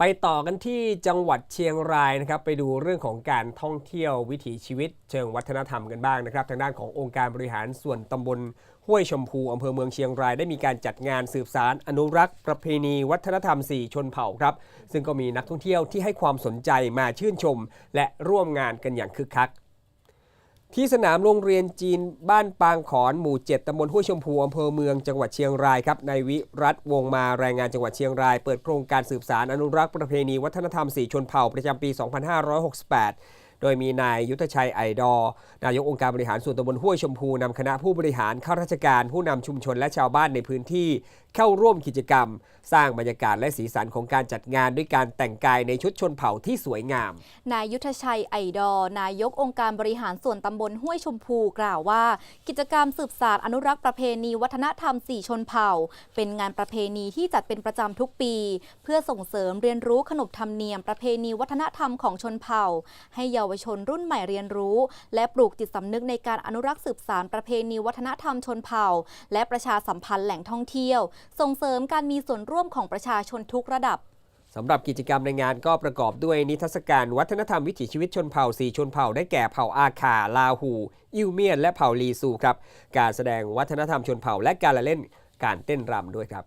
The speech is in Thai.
ไปต่อกันที่จังหวัดเชียงรายนะครับไปดูเรื่องของการท่องเที่ยววิถีชีวิต เชิงวัฒนธรรมกันบ้างนะครับทางด้านขององค์การบริหารส่วนตำบลห้วยชมพูอำเภอเมืองเชียงรายได้มีการจัดงานสืบสารอนุรักษ์ ประเพณีวัฒนธรรม 4 ชนเผ่าครับ ซึ่งก็มีนักท่องเที่ยวที่ให้ความสนใจมาชื่นชม และร่วมงานกันอย่างคึกคัก ที่สนามโรงเรียนจีนบ้านปางขอนหมู่ 7ตำบลห้วยชมพูอำเภอเมืองจังหวัดเชียงรายครับนายวิรัตวงมาแรงงานจังหวัดเชียงราย เปิดโครงการสืบสารอนุรักษ์ประเพณีวัฒนธรรม4ชนเผ่าประจำปี 2568 โดยมีนายยุทธชัยไอดอนายกองค์การบริหารส่วนตำบลห้วยชมพูนำคณะผู้บริหารข้าราชการผู้นำชุมชนและชาวบ้านในพื้นที่ เข้าร่วมกิจกรรม สร้างบรรยากาศและสีสันของการจัดงานด้วยการแต่งกายในชุดชนเผ่าที่สวยงาม นายยุทธชัยไอดอนายกองค์การบริหารส่วนตำบลห้วยชมพูกล่าวว่า กิจกรรมสืบสารอนุรักษ์ประเพณีวัฒนธรรม4ชนเผ่า เป็นงานประเพณีที่จัดเป็นประจำทุกปี เพื่อส่งเสริมเรียนรู้ขนบธรรมเนียมประเพณีวัฒนธรรมของชนเผ่า ให้เยาวชนรุ่นใหม่เรียนรู้ และปลูกจิตสำนึกในการอนุรักษ์สืบสารประเพณีวัฒนธรรมชนเผ่า และประชาสัมพันธ์แหล่งท่องเที่ยวส่งเสริมการมีส่วนร่วมของประชาชนทุกระดับสำหรับกิจกรรมในงานก็ประกอบด้วยนิทรรศการวัฒนธรรมวิถีชีวิตชนเผ่าสีชนเผ่าได้แก่เผ่าอาคา ลาหู อิวเมียน และเผ่าลีซูครับ การแสดงวัฒนธรรมชนเผ่าและการละเล่นการเต้นรำด้วยครับ